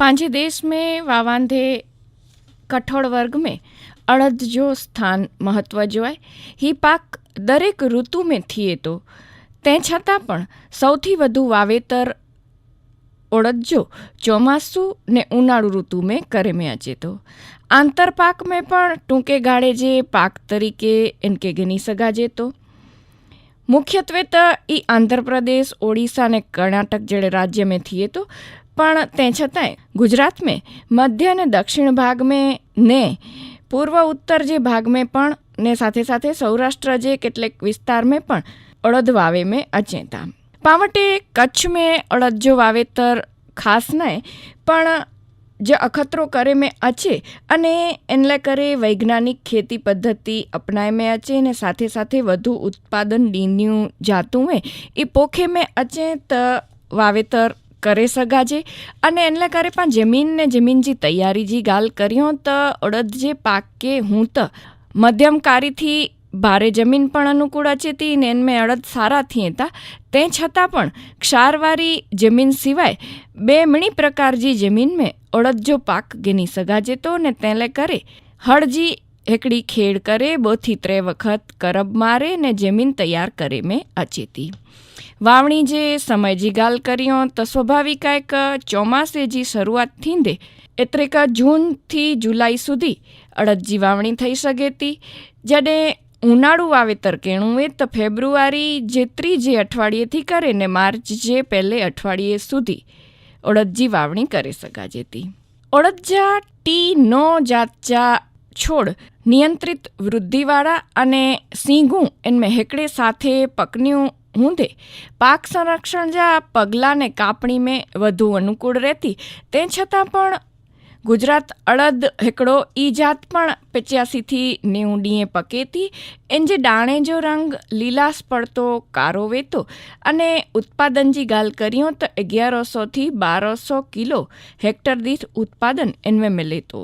पांजे देश में वावांधे કઠોળ વર્ગ में અડદ જો સ્થાન મહત્વ જોવાય ही પાક દરેક ઋતુ में थिए તો તે છતાં પણ સૌથી વધુ વાવેતર उड़द जो ચોમાસું ને ઉનાળુ ઋતુ में करे में अचे थो आंतर पाक में पण टूंके गाड़े जे पाक तरीके इनके गिनी सघाजे थो મુખ્યત્વે તો એ આંધ્રપ્રદેશ ઓડિશા અને કર્ણાટક જેડે રાજ્ય में थिए तो પણ તે છતાંય ગુજરાત में મધ્ય અને દક્ષિણ ભાગ में ને પૂર્વ ઉત્તર જે ભાગ में પણ ને સાથે સાથે સૌરાષ્ટ્ર જે કેટલેક વિસ્તાર में પણ અડદ વાવે में અચે था પાવટે કચ્છ में અડદ જો વાવેતર ખાસ નહીં પણ જે અખતરો કરે મેં અચે અને એનલે કરે વૈજ્ઞાનિક ખેતી પદ્ધતિ અપનાય મેં અચે ને સાથે સાથે વધુ ઉત્પાદન ડીન્યું જાતું હે એ પોખે મેં અચે त વાવેતર કરી શકાજે અને એટલે કરે પણ જમીનને જમીન જે તૈયારી જે ગાલ કર્યો તો અડદ જે પાકે હું તો. મધ્યમકારીથી ભારે જમીન પણ અનુકૂળ અચેતી ને એનમે અડદ સારા થઈએ હતા તે છતાં પણ ક્ષારવારી જમીન સિવાય બે મણી પ્રકારજી જમીન મેં અડદ જો પાક ગીની સગાજે તો ને તેને કરે. હળજી એકડી ખેડ કરે, બોથી ત્રે વખત કરબ મારે ને જમીન તૈયાર કરે મેં અચેતી. વાવણી જે સમય જીગાલ કર્યો, તો સ્વાભાવિક એક ચોમાસે જે શરૂઆત થીંદે એત્રેક જૂનથી જુલાઈ સુધી અડદજી વાવણી થઈ સકેતી જ્યારે ઉનાળુ વાવેતર કેણું એ, તો ફેબ્રુઆરી જે ત્રીજે અઠવાડિયેથી કરે ને માર્ચ જે પહેલે અઠવાડિયે સુધી અડદજી વાવણી કરી શકાજેતી અડદજા ટી નો જાતજા છોડ, નિયંત્રિત વૃદ્ધિવાળા અને સિંગું એન મહેકડે સાથે પકન્યું ઊંધે પાક સંરક્ષણ જા પગલાને કાપણી મેં વધુ અનુકૂળ રહેતી. તે છતાં પણ ગુજરાત અડદ હેકડો ઈ જાત પણ પચ્યાસીથી નેવું ડીએ પકેતી. એન જે ડાણે જો રંગ લીલાસ પડતો કારો વેતો અને ઉત્પાદનજી ગાલ કર્યો તો અગિયારસોથી બારસો કિલો હેક્ટર દીઠ ઉત્પાદન એનમે મેં લેતો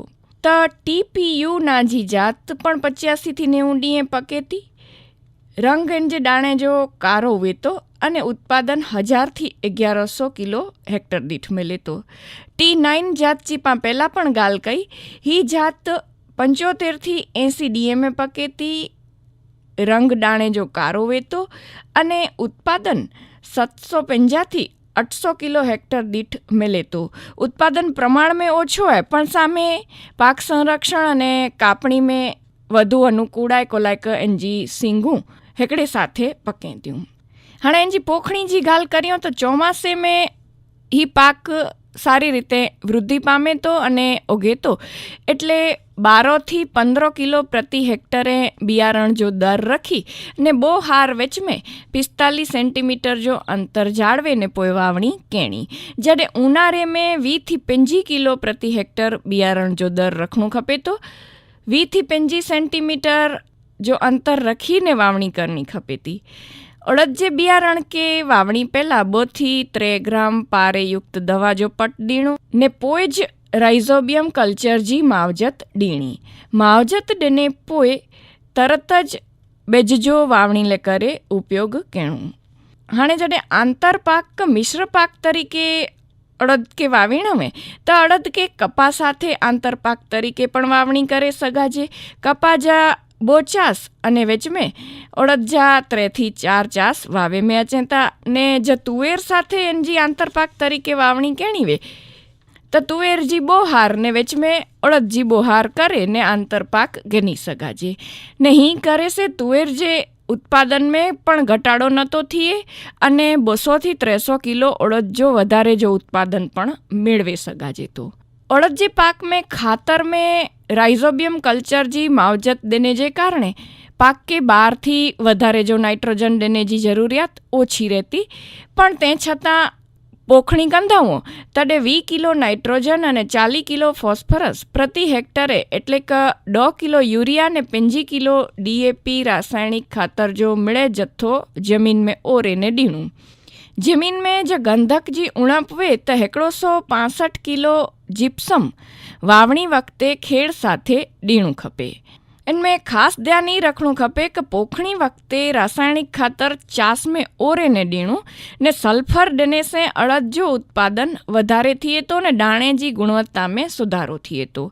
પિતા ટીપીયુના જી જાત પણ પચ્યાસીથી નેવું ડીએ પકેતી. રંગ એન્જે ડાણે જો કારો વેતો અને ઉત્પાદન હજારથી અગિયારસો કિલો હેક્ટર દીઠ મેલેતો. ટી નાઇન જાત ચીપા પહેલાં પણ ગાલ કહી હી જાત પંચોતેરથી એંસી ડીએમએ પકેતી. રંગ ડાણે જો કારો વેતો અને ઉત્પાદન સત્સો પંજાથી અઠસો કિલો હેક્ટર દીઠ મેલે તો. ઉત્પાદન પ્રમાણ મેં ઓછો હે પણ સામે પાક સંરક્ષણ અને કાપણી મેં વધુ અનુકૂળાય કોલાયક એનજી સિંગું હેકડે સાથે પકે ત્યું હણે એનજી પોખણી જી ગાલ કર્યો તો ચોમાસે મેં ही પાક સારી રીતે વૃદ્ધિ પામે તો અને ઉગે તો. એટલે બારોથી પંદર કિલો પ્રતિ હેક્ટરે બિયારણ જો દર રખી ને બહુ હાર વેચમે, પિસ્તાલીસ સેન્ટીમીટર જો અંતર જાળવે ને પોઈ વાવણી કેણી. જ્યારે ઉનારે મેં વીથી પંજી કિલો પ્રતિ હેક્ટર બિયારણ જો દર રખણું ખપે તો વીથી પંજી સેન્ટીમીટર જો અંતર રખીને વાવણી કરની ખપેતી અડદજે બિયારણ કે વાવણી પહેલાં બથી ત્રેગ્રામ પારેયુક્ત દવા જો પટ દીણું ને પોઈ જ રાઇઝોબિયમ કલ્ચરજી માવજત ડીણી. માવજત ડને પોએ તરત જ બેજજો વાવણી લે કરે ઉપયોગ કેણું. હાણે જડે આંતરપાક કે મિશ્ર પાક તરીકે અડદ કે વાવીણમે તો અડદ કે કપા સાથે આંતરપાક તરીકે પણ વાવણી કરે સગાજે. કપાજા બોચાસ અને વેચમે ઓળદજા ત્રેથી ચાર ચાસ વાવે મે અચેતા ને જ તુવેર સાથે એનજી આંતરપાક તરીકે વાવણી કેણીવે. તો તુવેરજી બોહાર ને વેચમે ઓળદજી બોહાર કરે ને આંતરપાક ગણી સગાજે. નહીં કરે છે તુવેર જે ઉત્પાદન મેં પણ ઘટાડો નહોતો થઈએ અને બસોથી ત્રેસો કિલો ઓળદજો વધારે જો ઉત્પાદન પણ મેળવી સગાજે તો. ઓળદજી પાક મેં ખાતર મેં રાઇઝોબિયમ કલ્ચરજી માવજત દેનેજે કારણે પાક કે બારથી વધારે જો નાઇટ્રોજન ડેનેજી જરૂરિયાત ઓછી રહેતી. પણ તે છતાં પોખણી કંધાવો તડે વી કિલો નાઇટ્રોજન અને ચાલી કિલો ફોસ્ફરસ પ્રતિ હેક્ટરે એટલે કે દો કિલો યુરિયા અને પંજી કિલો ડીએપી રાસાયણિક ખાતર જો મળે જથ્થો જમીન મેં ઓરેને ડીણું. ॾियणो जमीन में जो गंधक जी उणप वे त हिकिड़ो सौ पासठि किलो जिप्सम વાવણી વખતે ખેડ સાથે ડીણું ખપે इनमें ख़ासि ध्यानु ई रखिणो खपे की पोखणी वक़्ते रासायनिक खातर चास में ओरे ने ॾियणो ने सल्फर ॾिने से अड़द जो उत्पादन वाधारे थिए थो ने दाणे जी गुणवत्ता में सुधारो थिए थो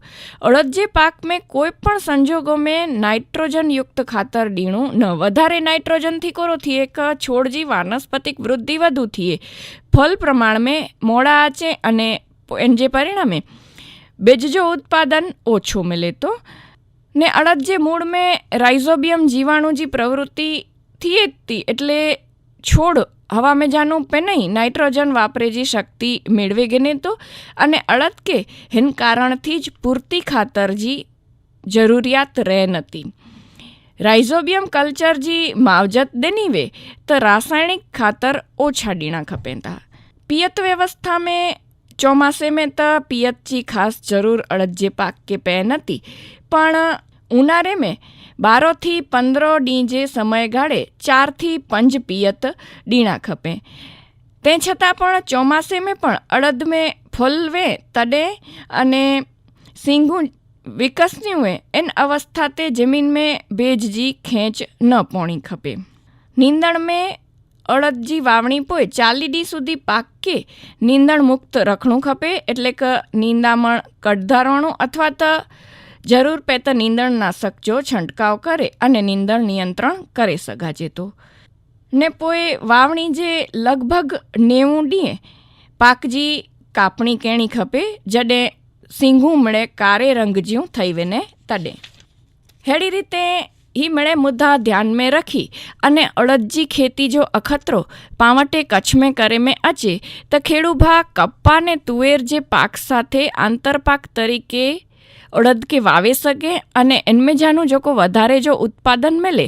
अड़द जे पाक में कोई पण संजोगों में नाइट्रोजन युक्त खातर ॾियणो न वाधारे नाइट्रोजन थी कोरो थिए क छोड़ जी वानस्पतिक वृद्धि वधू थिए फल प्रमाण में मोड़ा अचे अने इन जे परिणामे बिज जो उत्पादन ओछो मिले थो ને અડદ જે મૂળ में રાઇઝોબિયમ જીવાણુ जी પ્રવૃત્તિ થઈએ જ તી એટલે છોડ હવા में જાનું पे નહીં નાઇટ્રોજન વાપરે जी શક્તિ મેળવે ગને તો અને અડદ કે हिन કારણથી જ પૂરતી ખાતર जी જરૂરિયાત રહે નતી રાઇઝોબિયમ કલ્ચર जी માવજત ॾिनी वे त रासायनिक खातर ओछा ॾियणा खपनि था पियत ચોમાसे में तो पियत की खास जरूर अड़जे पाक के पहनती પણ, ઉનારે મેં બારોથી પંદરો ડી જે સમયગાળે ચારથી પંજ પિયત ડીણા ખપે. તે છતાં પણ ચોમાસે મેં પણ અડદ મેં ફોલવે, તડે અને સિંગું વિકસ્યું એન અવસ્થા તે જમીન મેં ભેજજી ખેંચ ન પોણી ખપે. નીંદણ મેં અડદ જી વાવણી પોઈ ચાલીડી સુધી પાકે, નીંદણ મુક્ત રખણું ખપે, એટલે કે નીંદામણ કટધારણું અથવા તો જરૂર પે તો નીંદણનાશક જો છંટકાવ કરે અને નીંદણ નિયંત્રણ કરી શકાજે તો. ને પોએ વાવણી જે લગભગ નેવું ડીએ પાકજી કાપણી કેણી ખપે, જડે સિંઘું મળે કારે રંગ જ્યું થઈ વેને તડે. હેડી રીતે हिमणे मुद्दा ध्यान में रखी अने अड़द जी खेती जो अखतरो पावटे कच्छ में करे में अचे त खेड़ू भा કપ્પા ને તુવેર જે પાક સાથે આંતરપાક તરીકે અડદ કે વાવે શકે અને એનમેજાનું જોકો વધારે જો ઉત્પાદન મળે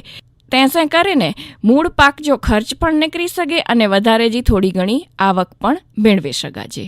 તેસે કરીને મૂળ પાક જો ખર્ચ પણ નીકળી શકે અને વધારે જે થોડી ઘણી આવક પણ મેળવી શકાય છે